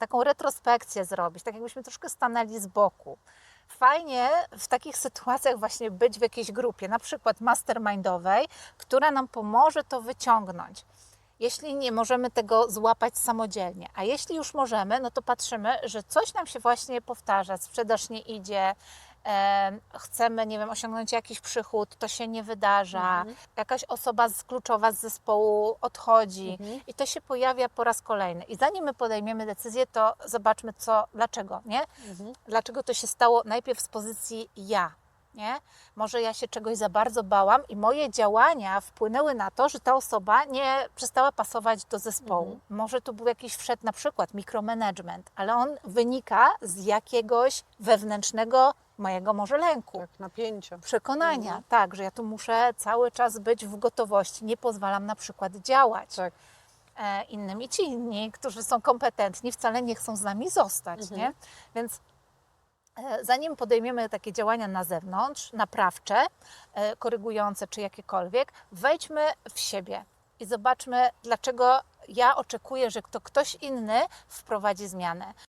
taką retrospekcję zrobić, tak jakbyśmy troszkę stanęli z boku. Fajnie w takich sytuacjach właśnie być w jakiejś grupie, na przykład mastermindowej, która nam pomoże to wyciągnąć. Jeśli nie możemy tego złapać samodzielnie, a jeśli już możemy, no to patrzymy, że coś nam się właśnie powtarza, sprzedaż nie idzie, chcemy, nie wiem, osiągnąć jakiś przychód, to się nie wydarza, jakaś osoba z, kluczowa z zespołu odchodzi i to się pojawia po raz kolejny. I zanim my podejmiemy decyzję, to zobaczmy co, dlaczego, nie? Dlaczego to się stało najpierw z pozycji ja, nie? Może ja się czegoś za bardzo bałam i moje działania wpłynęły na to, że ta osoba nie przestała pasować do zespołu. Może tu był jakiś wszedł na przykład mikromanagement, ale on wynika z jakiegoś wewnętrznego mojego może lęku Tak, napięcia. przekonania, tak, że ja tu muszę cały czas być w gotowości, nie pozwalam na przykład działać Tak. e, innym i ci inni, którzy są kompetentni, wcale nie chcą z nami zostać, nie? Więc zanim podejmiemy takie działania na zewnątrz, naprawcze, e, korygujące czy jakiekolwiek, wejdźmy w siebie i zobaczmy, dlaczego ja oczekuję, że to ktoś inny wprowadzi zmianę.